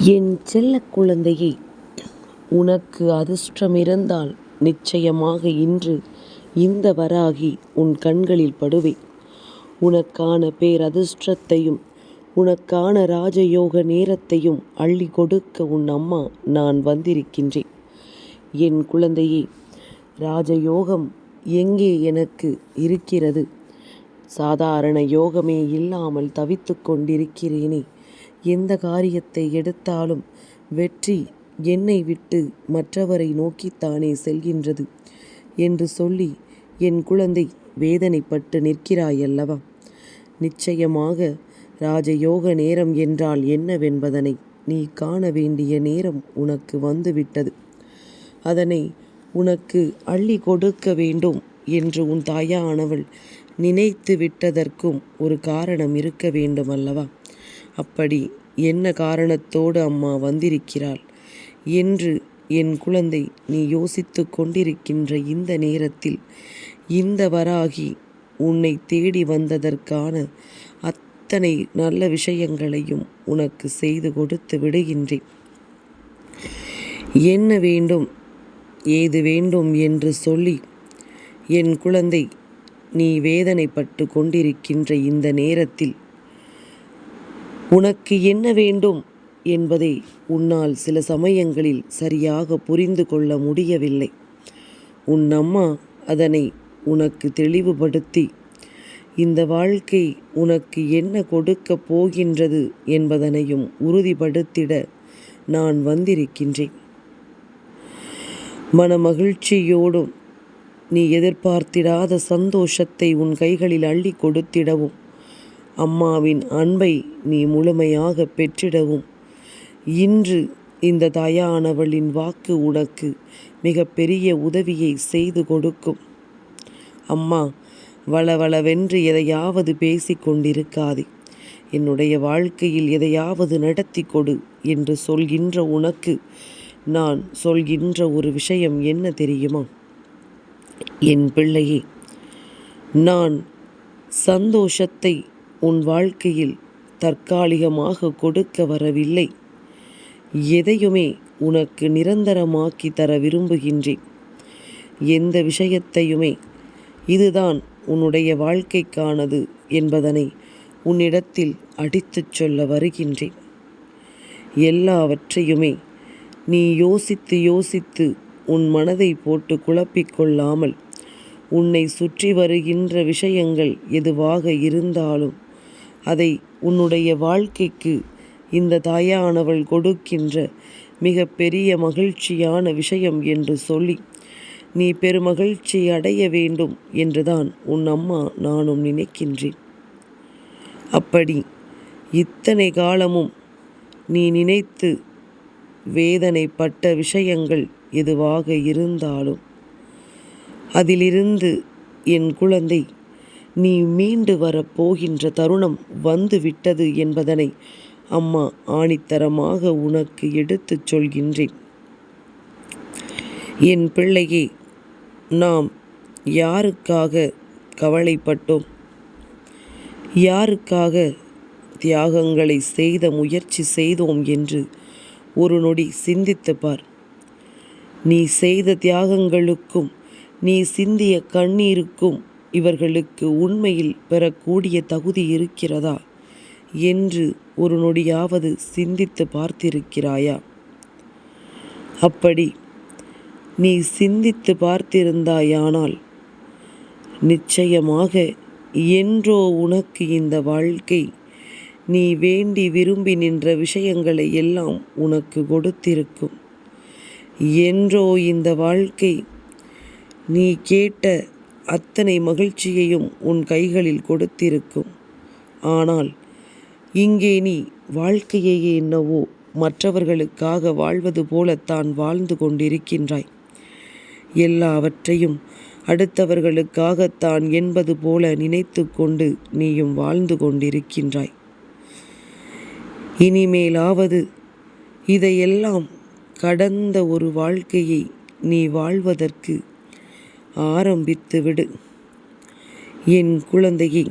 என் செல்ல குழந்தையே உனக்கு அதிர்ஷ்டமிருந்தால் நிச்சயமாக இன்று இந்த வராகி உன் கண்களில் படுவேன். உனக்கான பேரதிர்ஷ்டத்தையும் உனக்கான ராஜயோக நேரத்தையும் அள்ளி கொடுக்க உன் அம்மா நான் வந்திருக்கின்றேன். என் குழந்தையே ராஜயோகம் எங்கே எனக்கு இருக்கிறது? சாதாரண யோகமே இல்லாமல் தவித்து கொண்டிருக்கிறேனே எந்த காரியத்தை எடுத்தாலும் வெற்றி என்னை விட்டு மற்றவரை நோக்கித்தானே செல்கின்றது என்று சொல்லி என் குழந்தை வேதனைப்பட்டு நிற்கிறாயல்லவா? நிச்சயமாக ராஜயோக நேரம் என்றால் என்னவென்பதனை நீ காண வேண்டிய நேரம் உனக்கு வந்துவிட்டது. அதனை உனக்கு அள்ளி கொடுக்க வேண்டும் என்று உன் தாயானவள் நினைத்து விட்டதற்கும் ஒரு காரணம் இருக்க வேண்டுமல்லவா? அப்படி என்ன காரணத்தோடு அம்மா வந்திருக்கிறாள் என்று என் குழந்தை நீ யோசித்து கொண்டிருக்கின்ற இந்த நேரத்தில் இந்த வராகி உன்னை தேடி வந்ததற்கான அத்தனை நல்ல விஷயங்களையும் உனக்கு செய்து கொடுத்து விடுகின்றேன். என்ன வேண்டும் ஏது வேண்டும் என்று சொல்லி என் குழந்தை நீ வேதனைப்பட்டு கொண்டிருக்கின்ற இந்த நேரத்தில் உனக்கு என்ன வேண்டும் என்பதை உன்னால் சில சமயங்களில் சரியாக புரிந்து கொள்ள முடியவில்லை. உன் அம்மா அதனை உனக்கு தெளிவுபடுத்தி இந்த வாழ்க்கை உனக்கு என்ன கொடுக்கப் போகின்றது என்பதனையும் உறுதிப்படுத்திட நான் வந்திருக்கின்றேன். மனமகிழ்ச்சியோடும் நீ எதிர்பார்த்திடாத சந்தோஷத்தை உன் கைகளில் அள்ளிக் கொடுத்திடவும் அம்மாவின் அன்பை நீ முழுமையாகப் பெற்றிடவும் இன்று இந்த தாயானவளின் வாக்கு உனக்கு மிகப்பெரிய உதவியை செய்து கொடுக்கும். அம்மா வளவளவென்று எதையாவது பேசிக் கொண்டிருக்காதே. என்னுடைய வாழ்க்கையில் எதையாவது நடத்திக் கொடு என்று சொல்கின்ற உனக்கு நான் சொல்கின்ற ஒரு விஷயம் என்ன தெரியுமா? என் பிள்ளையே நான் சந்தோஷத்தை உன் வாழ்க்கையில் தற்காலிகமாக கொடுக்க வரவில்லை. எதையுமே உனக்கு நிரந்தரமாக்கி தர விரும்புகின்றேன். எந்த விஷயத்தையுமே இதுதான் உன்னுடைய வாழ்க்கைக்கானது என்பதனை உன்னிடத்தில் அடித்துச் சொல்ல வருகின்றேன். எல்லாவற்றையுமே நீ யோசித்து யோசித்து உன் மனதை போட்டு குழப்பிக் கொள்ளாமல் உன்னை சுற்றி வருகின்ற விஷயங்கள் எதுவாக இருந்தாலும் அதை உன்னுடைய வாழ்க்கைக்கு இந்த தாயானவள் கொடுக்கின்ற மிக பெரிய மகிழ்ச்சியான விஷயம் என்று சொல்லி நீ பெருமகிழ்ச்சி அடைய வேண்டும் என்றுதான் உன் அம்மா நானும் நினைக்கின்றேன். அப்படி இத்தனை காலமும் நீ நினைத்து வேதனைப்பட்ட விஷயங்கள் எதுவாக இருந்தாலும் அதிலிருந்து என் குழந்தை நீ மீண்டு வரப் போகின்ற தருணம் வந்து விட்டது என்பதனை அம்மா ஆணித்தரமாக உனக்கு எடுத்துச் சொல்கின்றேன். என் பிள்ளையே நாம் யாருக்காக கவலைப்பட்டோம்? யாருக்காக தியாகங்களை செய்த முயற்சி செய்தோம் என்று ஒரு நொடி சிந்தித்து பார். நீ செய்த தியாகங்களுக்கும் நீ சிந்திய கண்ணீருக்கும் இவர்களுக்கு உண்மையில் பெறக்கூடிய தகுதி இருக்கிறதா என்று ஒரு நொடியாவது சிந்தித்து பார்த்திருக்கிறாயா? அப்படி நீ சிந்தித்து பார்த்திருந்தாயானால் நிச்சயமாக என்றோ உனக்கு இந்த வாழ்க்கை நீ வேண்டி விரும்பி நின்ற விஷயங்களை எல்லாம் உனக்கு கொடுத்திருக்கும். என்றோ இந்த வாழ்க்கை நீ கேட்ட அத்தனை மகிழ்ச்சியையும் உன் கைகளில் கொடுத்திருக்கும். ஆனால் இங்கே நீ வாழ்க்கையையே என்னவோ மற்றவர்களுக்காக வாழ்வது போலத்தான் வாழ்ந்து கொண்டிருக்கின்றாய். எல்லாவற்றையும் அடுத்தவர்களுக்காகத்தான் என்பது போல நினைத்து கொண்டு நீயும் வாழ்ந்து கொண்டிருக்கின்றாய். இனிமேலாவது இதையெல்லாம் கடந்த ஒரு வாழ்க்கையை நீ வாழ்வதற்கு ஆரம்பித்து விடு. என் குழந்தையே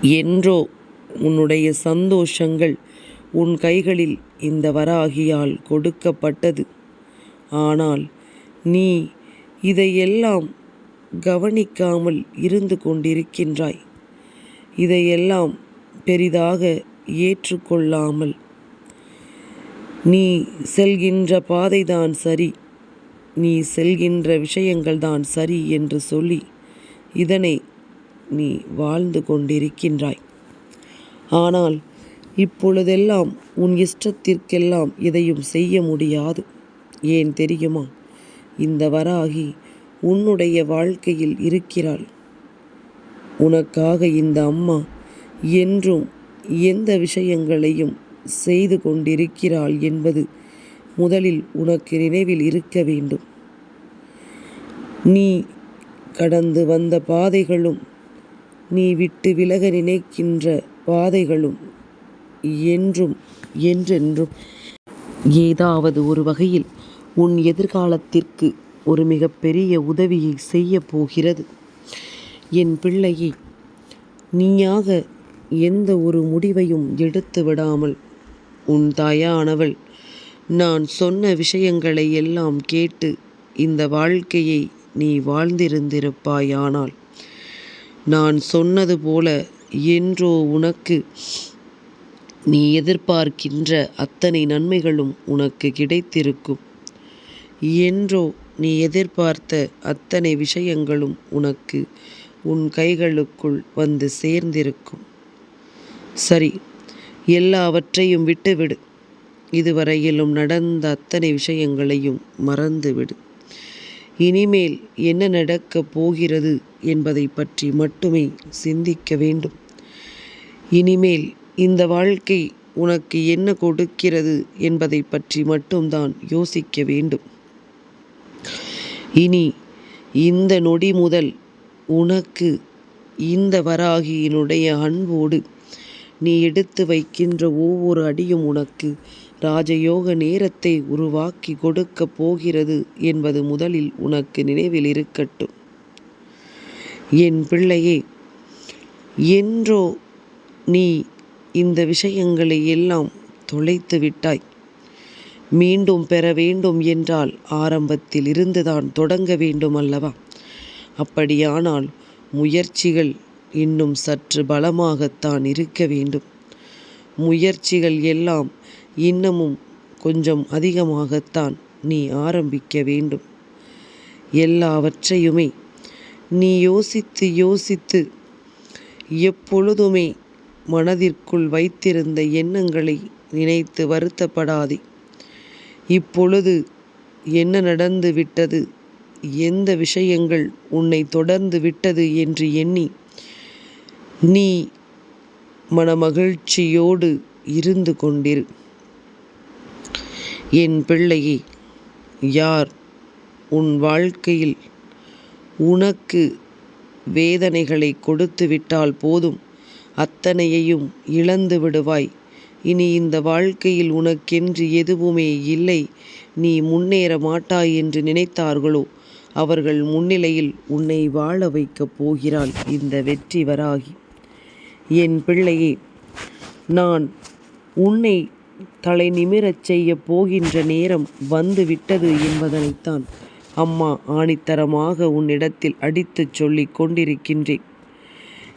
என்றோ உன்னுடைய சந்தோஷங்கள் உன் கைகளில் இந்த வராகியால் கொடுக்கப்பட்டது. ஆனால் நீ இதையெல்லாம் கவனிக்காமல் இருந்து கொண்டிருக்கின்றாய். இதையெல்லாம் பெரிதாக ஏற்றுக்கொள்ளாமல். நீ செல்கின்ற பாதைதான் சரி. நீ செல்கின்ற விஷயங்கள்தான் சரி என்று சொல்லி இதனை நீ வாழ்ந்து கொண்டிருக்கின்றாய். ஆனால் இப்பொழுதெல்லாம் உன் இஷ்டத்திற்கெல்லாம் இதையும் செய்ய முடியாது. ஏன் தெரியுமா? இந்த வராகி உன்னுடைய வாழ்க்கையில் இருக்கிறாள். உனக்காக இந்த அம்மா என்றும் எந்த விஷயங்களையும் செய்து கொண்டிருக்கிறாள் என்பது முதலில் உனக்கு நினைவில் இருக்க வேண்டும். நீ கடந்து வந்த பாதைகளும் நீ விட்டு விலக நினைக்கின்ற பாதைகளும் என்றும் என்றென்றும். ஏதாவது ஒரு வகையில் உன் எதிர்காலத்திற்கு ஒரு மிகப்பெரிய உதவியை செய்ய போகிறது. என் பிள்ளையை நீயாக எந்த ஒரு முடிவையும் எடுத்து விடாமல் உன் தாயானவள் நான் சொன்ன விஷயங்களை எல்லாம் கேட்டு இந்த வாழ்க்கையை நீ வாழ்ந்திருந்திருப்பாயானால். நான் சொன்னது போல என்றோ உனக்கு. நீ எதிர்பார்க்கின்ற அத்தனை நன்மைகளும் உனக்கு கிடைத்திருக்கும். என்றோ நீ எதிர்பார்த்த அத்தனை விஷயங்களும் உனக்கு உன் கைகளுக்குள் வந்து சேர்ந்திருக்கும். சரி எல்லாவற்றையும் விட்டுவிடு. இதுவரையிலும் நடந்த அத்தனை விஷயங்களையும் மறந்துவிடு. இனிமேல் என்ன நடக்கப் போகிறது என்பதை பற்றி மட்டுமே சிந்திக்க வேண்டும். இனிமேல் இந்த வாழ்க்கை உனக்கு என்ன கொடுக்கிறது என்பதை பற்றி மட்டும்தான் யோசிக்க வேண்டும். இனி இந்த நொடி முதல் உனக்கு இந்த வராகியினுடைய அன்போடு நீ எடுத்து வைக்கின்ற ஒவ்வொரு அடியும் உனக்கு ராஜயோக நேரத்தை உருவாக்கி கொடுக்கப் போகிறது என்பது முதலில் உனக்கு நினைவில் இருக்கட்டும். என் பிள்ளையே என்றோ நீ இந்த விஷயங்களை எல்லாம் தொலைத்து விட்டாய். மீண்டும் பெற வேண்டும் என்றால் ஆரம்பத்தில் இருந்துதான் தொடங்க வேண்டும் அல்லவா? அப்படியானால் முயற்சிகள் இன்னும் சற்று பலமாகத்தான் இருக்க வேண்டும். முயற்சிகள் எல்லாம் இன்னமும் கொஞ்சம் அதிகமாகத்தான் நீ ஆரம்பிக்க வேண்டும். எல்லாவற்றையுமே நீ யோசித்து யோசித்து எப்பொழுதுமே மனதிற்குள் வைத்திருந்த எண்ணங்களை நினைத்து வருத்தப்படாதே. இப்பொழுது என்ன நடந்து விட்டது? எந்த விஷயங்கள் உன்னை தொடர்ந்து விட்டது என்று எண்ணி நீ மனமகிழ்ச்சியோடு இருந்து கொண்டிரு. என் பிள்ளையே யார் உன் வாழ்க்கையில் உனக்கு வேதனைகளை கொடுத்து விட்டால் போதும் அத்தனையையும் இழந்து விடுவாய். இனி இந்த வாழ்க்கையில் உனக்கென்று எதுவுமே இல்லை நீ முன்னேற மாட்டாய் என்று நினைத்தார்களோ அவர்கள் முன்னிலையில் உன்னை வாழ வைக்கப் போகிறாள் இந்த வெற்றி வராகி என் பிள்ளையே நான் உன்னை தலை நிமிரச் செய்யப் போகின்ற நேரம் வந்துவிட்டது என்பதனைத்தான் அம்மா ஆணித்தரமாக உன்னிடத்தில் அடித்துச் சொல்லிக் கொண்டிருக்கின்றேன்.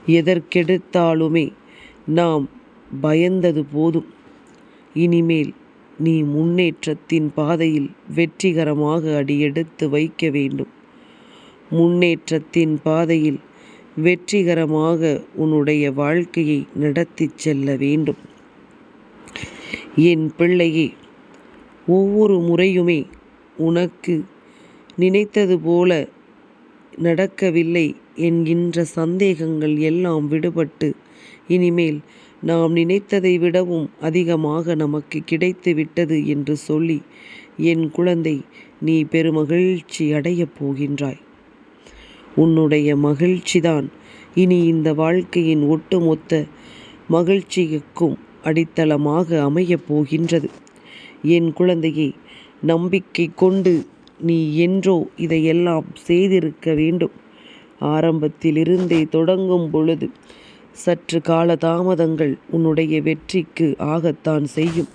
எதற்கெடுத்தாலுமே நாம் பயந்தது போதும். இனிமேல் நீ முன்னேற்றத்தின் பாதையில் வெற்றிகரமாக அடியெடுத்து வைக்க வேண்டும். முன்னேற்றத்தின் பாதையில் வெற்றிகரமாக உன்னுடைய வாழ்க்கையை நடத்திச் செல்ல வேண்டும். என் பிள்ளையே ஒவ்வொரு முறையுமே உனக்கு நினைத்தது போல நடக்கவில்லை என்கின்ற சந்தேகங்கள் எல்லாம் விடுபட்டு இனிமேல் நாம் நினைத்ததை விடவும் அதிகமாக நமக்கு கிடைத்து விட்டது என்று சொல்லி என் குழந்தை நீ பெருமகிழ்ச்சி அடையப் போகின்றாய். உன்னுடைய மகிழ்ச்சிதான் இனி இந்த வாழ்க்கையின் ஒட்டுமொத்த மகிழ்ச்சிக்கும் அடித்தளமாக அமையப் போகின்றது. என் குழந்தையை நம்பிக்கை கொண்டு நீ என்றோ இதையெல்லாம் செய்திருக்க வேண்டும். ஆரம்பத்திலிருந்தே தொடங்கும் பொழுது சற்று கால தாமதங்கள் உன்னுடைய வெற்றிக்கு ஆகத்தான் செய்யும்.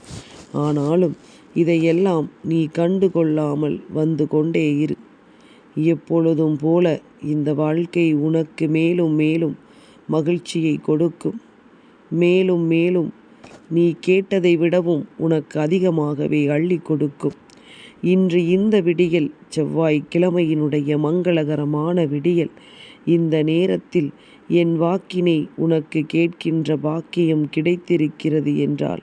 ஆனாலும் இதையெல்லாம் நீ கண்டு கொள்ளாமல் வந்து கொண்டே இரு. எப்பொழுதும் போல இந்த வாழ்க்கை உனக்கு மேலும் மேலும் மகிழ்ச்சியை கொடுக்கும். மேலும் மேலும் நீ கேட்டதை விடவும் உனக்கு அதிகமாகவே அள்ளி கொடுக்கும். இன்று இந்த விடியல் செவ்வாய் கிழமையினுடைய மங்களகரமான விடியல். இந்த நேரத்தில் என் வாக்கினை உனக்கு கேட்கின்ற பாக்கியம் கிடைத்திருக்கிறது என்றால்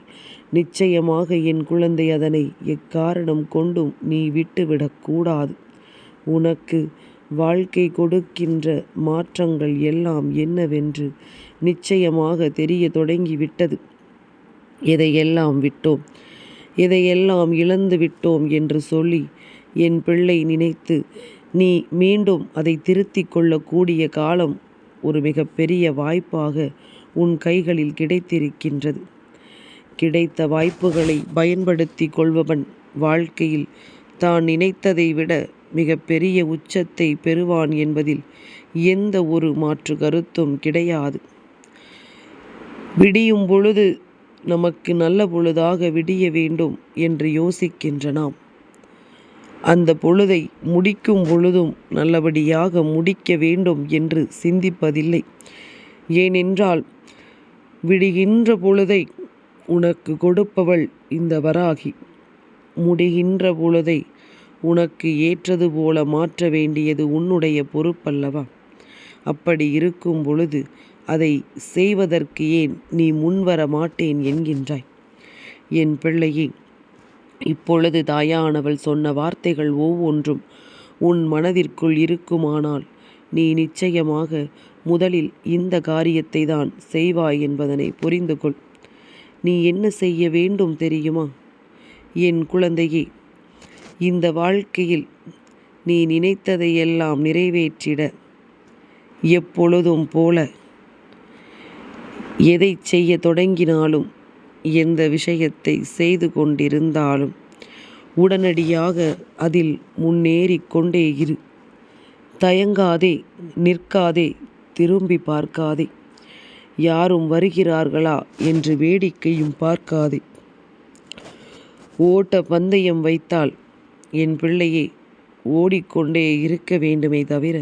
நிச்சயமாக என் குழந்தை அதனை எக்காரணம் கொண்டும் நீ விட்டுவிடக்கூடாது உனக்கு வாழ்க்கை கொடுக்கின்ற மாற்றங்கள் எல்லாம் என்னவென்று நிச்சயமாக தெரிய தொடங்கிவிட்டது. எதையெல்லாம் விட்டோம். எதையெல்லாம் இழந்து விட்டோம் என்று சொல்லி என் பிள்ளை நினைத்து நீ மீண்டும் அதை திருத்திக் கொள்ளக்கூடிய காலம் ஒரு மிகப்பெரிய வாய்ப்பாக உன் கைகளில் கிடைத்திருக்கின்றது. கிடைத்த வாய்ப்புகளை பயன்படுத்தி கொள்பவன் வாழ்க்கையில் தான் நினைத்ததை விட மிகப்பெரிய உச்சத்தை பெறுவான் என்பதில் எந்த ஒரு மாற்று கருத்தும் கிடையாது. விடியும் பொழுது நமக்கு நல்ல பொழுதாக விடிய வேண்டும் என்று யோசிக்கின்றனாம். அந்த பொழுதை முடிக்கும் பொழுதும் நல்லபடியாக முடிக்க வேண்டும் என்று சிந்திப்பதில்லை. ஏனென்றால் விடுகின்ற பொழுதை உனக்கு கொடுப்பவள் இந்த வராகி. முடிகின்ற பொழுதை உனக்கு ஏற்றது போல மாற்ற வேண்டியது உன்னுடைய பொறுப்பல்லவா? அப்படி இருக்கும் பொழுது அதை செய்வதற்கு ஏன் நீ முன்வர மாட்டேன் என்கின்றாய். என் பிள்ளையே இப்பொழுது தாயானவள் சொன்ன வார்த்தைகள் ஒவ்வொன்றும் உன் மனதிற்குள் இருக்குமானால் நீ நிச்சயமாக முதலில் இந்த காரியத்தை தான் செய்வாய் என்பதனை புரிந்து கொள் நீ என்ன செய்ய வேண்டும் தெரியுமா? என் குழந்தையே இந்த வாழ்க்கையில் நீ நினைத்ததையெல்லாம் நிறைவேற்றிட எப்பொழுதும் போல எதை செய்ய தொடங்கினாலும் எந்த விஷயத்தை செய்து கொண்டிருந்தாலும் உடனடியாக அதில் முன்னேறி கொண்டே இரு. தயங்காதே நிற்காதே திரும்பி பார்க்காதே. யாரும் வருகிறார்களா என்று வேடிக்கையும் பார்க்காதே. ஓட்ட பந்தயம் வைத்தால் என் பிள்ளையே ஓடிக்கொண்டே இருக்க வேண்டுமே தவிர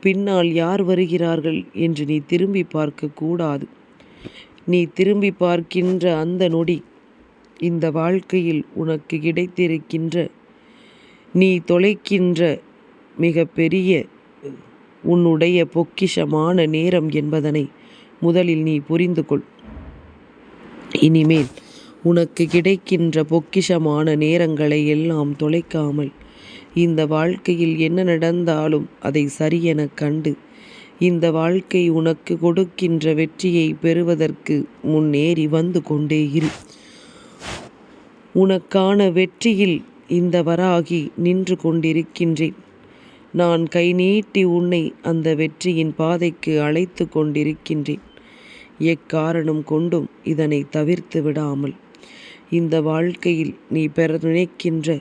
பின்னால் யார் வருகிறார்கள் என்று நீ திரும்பி பார்க்கக்கூடாது நீ திரும்பி பார்க்கின்ற அந்த நொடி இந்த வாழ்க்கையில் உனக்கு கிடைத்திருக்கின்ற நீ தொலைக்கின்ற மிக பெரிய உன்னுடைய பொக்கிஷமான நேரம் என்பதனை முதலில் நீ புரிந்து கொள். இனிமேல் உனக்கு கிடைக்கின்ற பொக்கிஷமான நேரங்களை எல்லாம் தொலைக்காமல் இந்த வாழ்க்கையில் என்ன நடந்தாலும் அதை சரியென கண்டு இந்த வாழ்க்கை உனக்கு கொடுக்கின்ற வெற்றியை பெறுவதற்கு முன்னேறி வந்து கொண்டே இரு. உனக்கான வெற்றியில் இந்த வராகி நின்று கொண்டிருக்கின்றேன். நான் கை நீட்டி உன்னை அந்த வெற்றியின் பாதைக்கு அழைத்து கொண்டிருக்கின்றேன். எக்காரணம் கொண்டும் இதனை தவிர்த்து விடாமல் இந்த வாழ்க்கையில் நீ பெற நினைக்கின்ற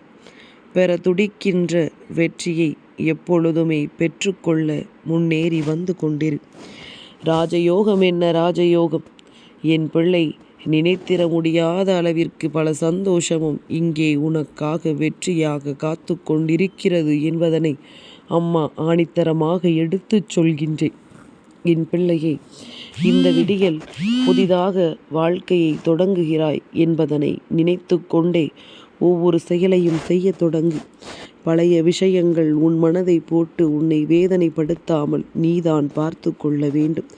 பெற துடிக்கின்ற வெற்றியை எப்பொழுதுமே பெற்றுக்கொள்ள முன்னேறி வந்து கொண்டிரு. ராஜயோகம் என்ன ராஜயோகம்? என் பிள்ளை நினைத்திட முடியாத அளவிற்கு பல சந்தோஷமும் இங்கே உனக்காக வெற்றியாக காத்து கொண்டிருக்கிறது என்பதனை அம்மா ஆணித்தரமாக எடுத்துச் சொல்கின்றேன். என் பிள்ளையை இந்த விடியல் புதிதாக வாழ்க்கையை தொடங்குகிறாய் என்பதனை நினைத்து கொண்டே ஒவ்வொரு செயலையும் செய்ய தொடங்கு. பழைய விஷயங்கள் உன் மனதை போட்டு உன்னை வேதனைப்படுத்தாமல் நீதான் பார்த்து கொள்ள வேண்டும்.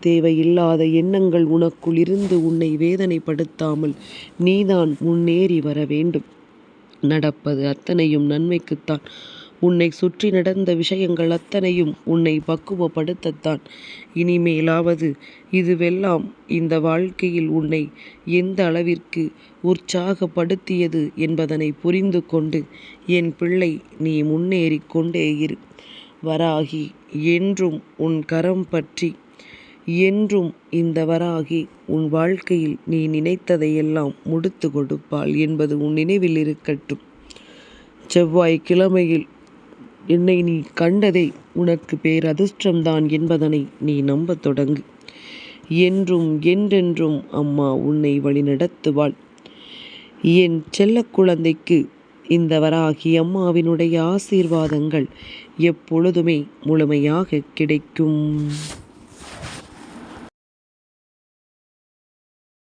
தேவையில்லாத எண்ணங்கள் உனக்குள் இருந்து உன்னை வேதனைப்படுத்தாமல் நீதான் முன்னேறி வர வேண்டும். நடப்பது அத்தனையும் நன்மைக்குத்தான். உன்னை சுற்றி நடந்த விஷயங்கள் அத்தனையும் உன்னை பக்குவப்படுத்தத்தான். இனிமேலாவது இதுவெல்லாம் இந்த வாழ்க்கையில் உன்னை எந்த அளவிற்கு உற்சாகப்படுத்தியது என்பதனை புரிந்து கொண்டு என் பிள்ளை நீ முன்னேறிக் கொண்டே இரு. வராகி என்றும் உன் கரம் பற்றி என்றும் இந்த வராகி உன் வாழ்க்கையில் நீ நினைத்ததையெல்லாம் முடித்து கொடுப்பாள் என்பது உன் நினைவில் இருக்கட்டும். செவ்வாய் கிழமையில் என்னை நீ கண்டதை உனக்கு பேரதிர்ஷ்டம்தான் என்பதனை நீ நம்பத் தொடங்கு. என்றும் என்றென்றும் அம்மா உன்னை வழிநடத்துவாள். என் செல்ல குழந்தைக்கு இந்த வராகி அம்மாவினுடைய ஆசீர்வாதங்கள் எப்பொழுதுமே முழுமையாக கிடைக்கும்.